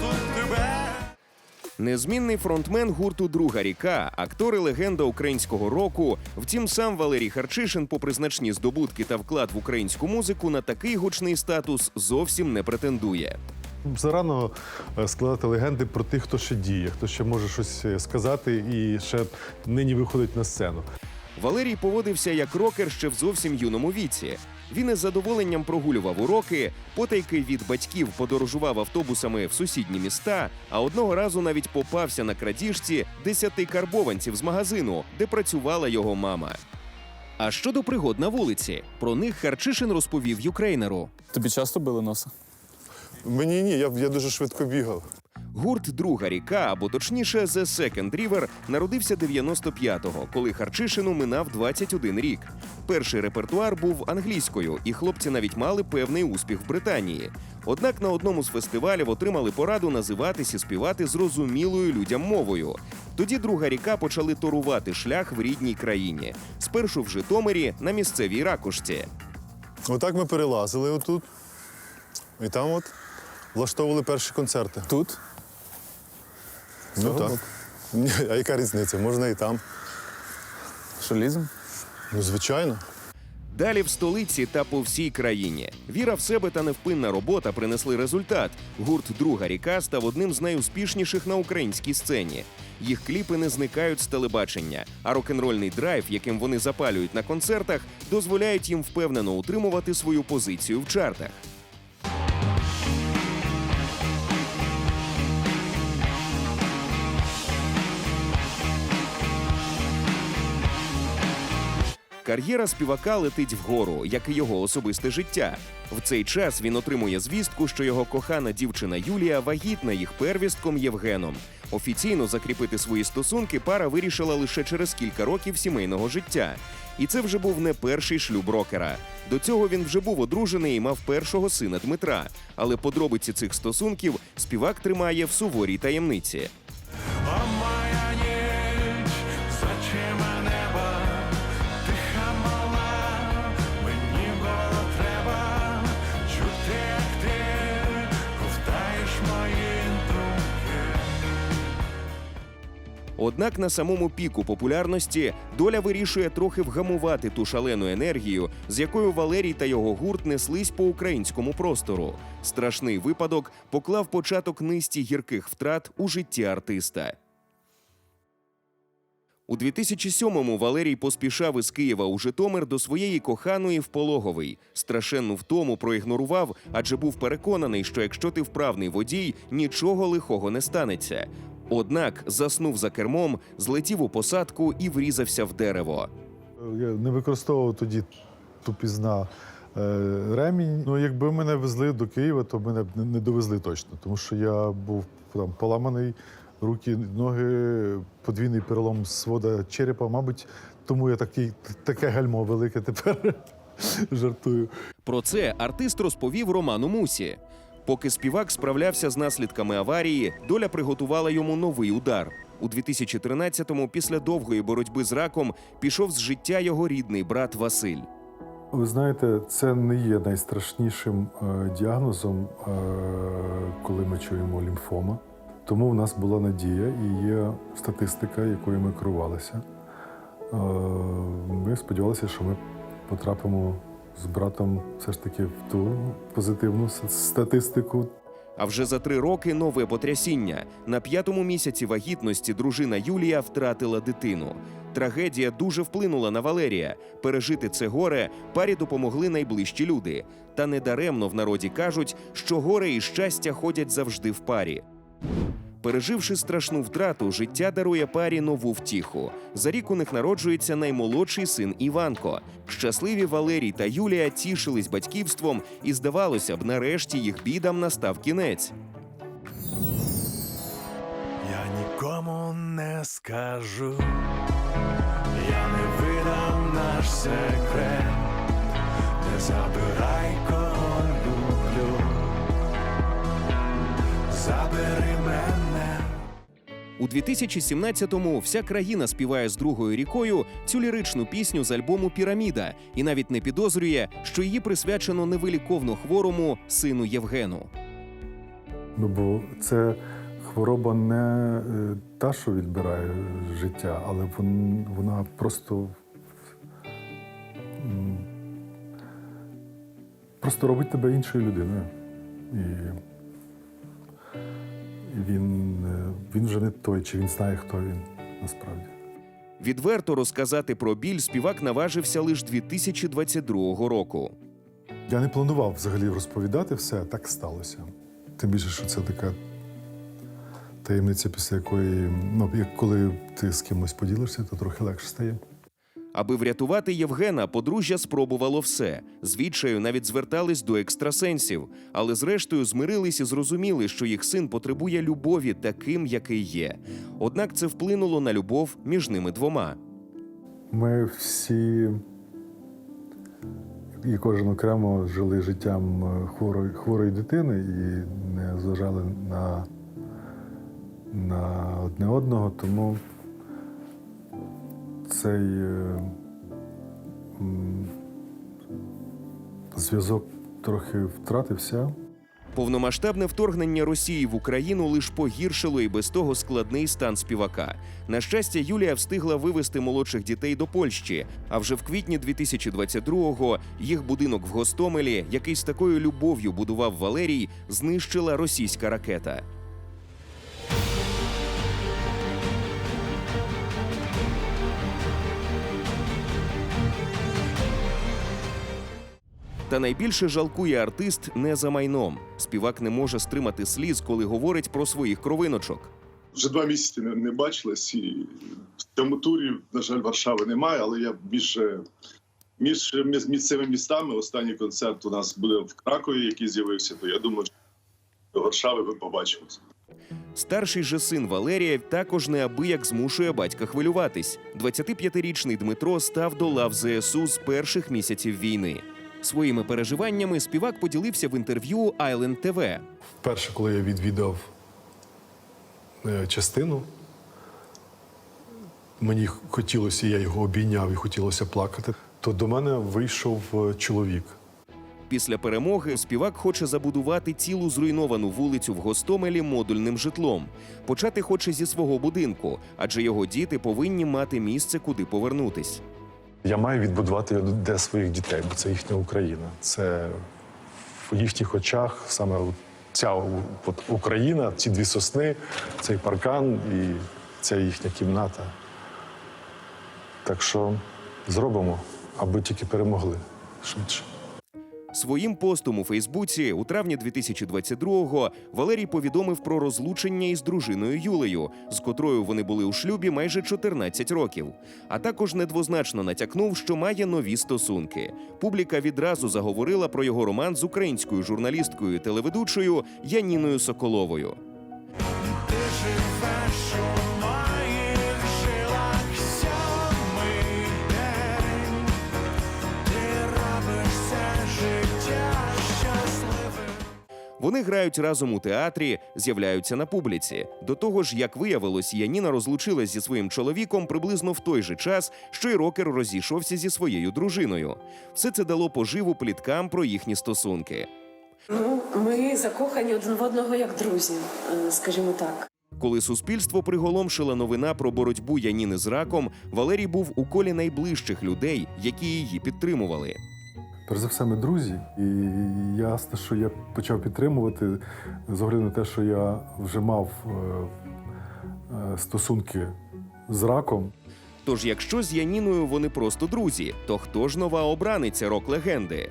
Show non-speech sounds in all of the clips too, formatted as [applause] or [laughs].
тут тебе. Незмінний фронтмен гурту Друга ріка, актор і легенда українського року. Втім, сам Валерій Харчишин, попри значні здобутки та вклад в українську музику, на такий гучний статус зовсім не претендує. Зарано е, складати легенди про тих, хто ще діє, хто ще може щось е, сказати і ще нині виходить на сцену. Валерій поводився як рокер ще в зовсім юному віці. Він із задоволенням прогулював уроки, потайки від батьків подорожував автобусами в сусідні міста, а одного разу навіть попався на крадіжці десяти карбованців з магазину, де працювала його мама. А щодо пригод на вулиці, про них Харчишин розповів Юкрейнеру. Тобі часто били носа? Мені ні, я, я дуже швидко бігав. Гурт Друга ріка, або точніше The Second River, народився 95-го, коли Харчишину минав 21 рік. Перший репертуар був англійською, і хлопці навіть мали певний успіх в Британії. Однак на одному з фестивалів отримали пораду називатись і співати зрозумілою людям мовою. Тоді друга ріка почали торувати шлях в рідній країні. Спершу в Житомирі на місцевій ракушці. Отак ми перелазили отут. І там от влаштовували перші концерти. Тут? Ну так. Ні, А яка різниця? Можна і там. Що лізем? Ну, звичайно. Далі в столиці та по всій країні. Віра в себе та невпинна робота принесли результат. Гурт Друга ріка став одним з найуспішніших на українській сцені. Їх кліпи не зникають з телебачення, а рок-н-рольний драйв, яким вони запалюють на концертах, дозволяють їм впевнено утримувати свою позицію в чартах. Кар'єра співака летить вгору, як і його особисте життя. В цей час він отримує звістку, що його кохана дівчина Юлія вагітна їх первістком Євгеном. Офіційно закріпити свої стосунки пара вирішила лише через кілька років сімейного життя. І це вже був не перший шлюб рокера. До цього він вже був одружений і мав першого сина Дмитра. Але подробиці цих стосунків співак тримає в суворій таємниці. Однак на самому піку популярності доля вирішує трохи вгамувати ту шалену енергію, з якою Валерій та його гурт неслись по українському простору. Страшний випадок поклав початок низці гірких втрат у житті артиста. У 2007-му Валерій поспішав із Києва у Житомир до своєї коханої в Пологовий. Страшенну втому проігнорував, адже був переконаний, що якщо ти вправний водій, нічого лихого не станеться. Однак заснув за кермом, злетів у посадку і врізався в дерево. Я не використовував тоді тупізна е, ремінь. Ну, якби мене везли до Києва, то мене б не- не довезли точно, тому що я був там поламаний, руки, ноги, подвійний перелом свода черепа. Мабуть, тому я такий, таке гальмо велике тепер [laughs] жартую. Про це артист розповів Роману Мусі. Поки співак справлявся з наслідками аварії, доля приготувала йому новий удар. У 2013-му, після довгої боротьби з раком, пішов з життя його рідний брат Василь. Ви знаєте, це не є найстрашнішим е, діагнозом, е, коли ми чуємо лімфома. Тому в нас була надія і є статистика, якою ми керувалися. Е, ми сподівалися, що ми потрапимо з братом все ж таки в ту позитивну статистику. А вже за три роки нове потрясіння. На п'ятому місяці вагітності дружина Юлія втратила дитину. Трагедія дуже вплинула на Валерія. Пережити це горе парі допомогли найближчі люди. Та недаремно в народі кажуть, що горе і щастя ходять завжди в парі. Переживши страшну втрату, життя дарує парі нову втіху. За рік у них народжується наймолодший син Іванко. Щасливі Валерій та Юлія тішились батьківством, і здавалося б, нарешті їх бідам настав кінець. Я нікому не скажу, я не видам наш секрет, не забирай кого люблю, забери мене. У 2017-му вся країна співає з другою рікою цю ліричну пісню з альбому Піраміда і навіть не підозрює, що її присвячено невиліковно хворому сину Євгену. Ну бо це хвороба не е, та, що відбирає життя, але вона просто. Просто робить тебе іншою людиною. І, він, він вже не той, чи він знає, хто він насправді. Відверто розказати про біль співак наважився лише 2022 року. Я не планував взагалі розповідати все, а так сталося. Тим більше, що це така таємниця, після якої, ну, як коли ти з кимось поділишся, то трохи легше стає. Аби врятувати Євгена, подружжя спробувало все. З відчаю навіть звертались до екстрасенсів, але зрештою змирились і зрозуміли, що їх син потребує любові таким, який є. Однак це вплинуло на любов між ними двома. Ми всі і кожен окремо жили життям е, хворої, хворої дитини і не зважали на, на одне одного, тому цей е, зв'язок трохи втратився. Повномасштабне вторгнення Росії в Україну лише погіршило і без того складний стан співака. На щастя, Юлія встигла вивезти молодших дітей до Польщі. А вже в квітні 2022-го їх будинок в Гостомелі, який з такою любов'ю будував Валерій, знищила російська ракета. Та найбільше жалкує артист не за майном. Співак не може стримати сліз, коли говорить про своїх кровиночок. Вже два місяці не, не бачились, і в цьому турі, на жаль, Варшави немає, але я більше між місцевими містами. Останній концерт у нас буде в Кракові, який з'явився. То я думаю, що до Варшави ви побачимося. Старший же син Валерія також неабияк змушує батька хвилюватись. 25-річний Дмитро став до лав ЗСУ з перших місяців війни. Своїми переживаннями співак поділився в інтерв'ю Island TV. Вперше, коли я відвідав е, частину, мені хотілося, я його обійняв і хотілося плакати, то до мене вийшов е, чоловік. Після перемоги співак хоче забудувати цілу зруйновану вулицю в Гостомелі модульним житлом. Почати хоче зі свого будинку, адже його діти повинні мати місце, куди повернутись. Я маю відбудувати для своїх дітей, бо це їхня Україна. Це в їхніх очах саме ця от Україна, ці дві сосни, цей паркан і ця їхня кімната. Так що зробимо, аби тільки перемогли швидше. Своїм постом у Фейсбуці у травні 2022-го Валерій повідомив про розлучення із дружиною Юлею, з котрою вони були у шлюбі майже 14 років. А також недвозначно натякнув, що має нові стосунки. Публіка відразу заговорила про його роман з українською журналісткою і телеведучою Яніною Соколовою. Вони грають разом у театрі, з'являються на публіці. До того ж, як виявилось, Яніна розлучилась зі своїм чоловіком приблизно в той же час, що й рокер розійшовся зі своєю дружиною. Все це дало поживу пліткам про їхні стосунки. Ну, ми закохані один в одного як друзі, е, скажімо так. Коли суспільство приголомшила новина про боротьбу Яніни з раком, Валерій був у колі найближчих людей, які її підтримували. Перш за все, ми друзі, і ясно, що я почав підтримувати з огляду на те, що я вже мав е, е, стосунки з раком. Тож, якщо з Яніною вони просто друзі, то хто ж нова обраниця рок-легенди?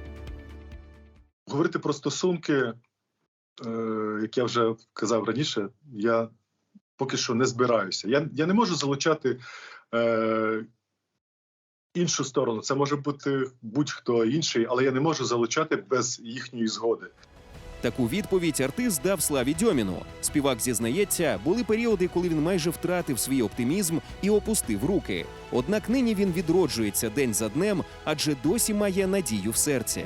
Говорити про стосунки, е, як я вже казав раніше, я поки що не збираюся. Я, я не можу залучати е, іншу сторону. Це може бути будь-хто інший, але я не можу залучати без їхньої згоди. Таку відповідь артист дав Славі Дьоміну. Співак зізнається, були періоди, коли він майже втратив свій оптимізм і опустив руки. Однак нині він відроджується день за днем, адже досі має надію в серці.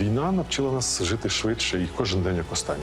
Війна навчила нас жити швидше і кожен день як останній.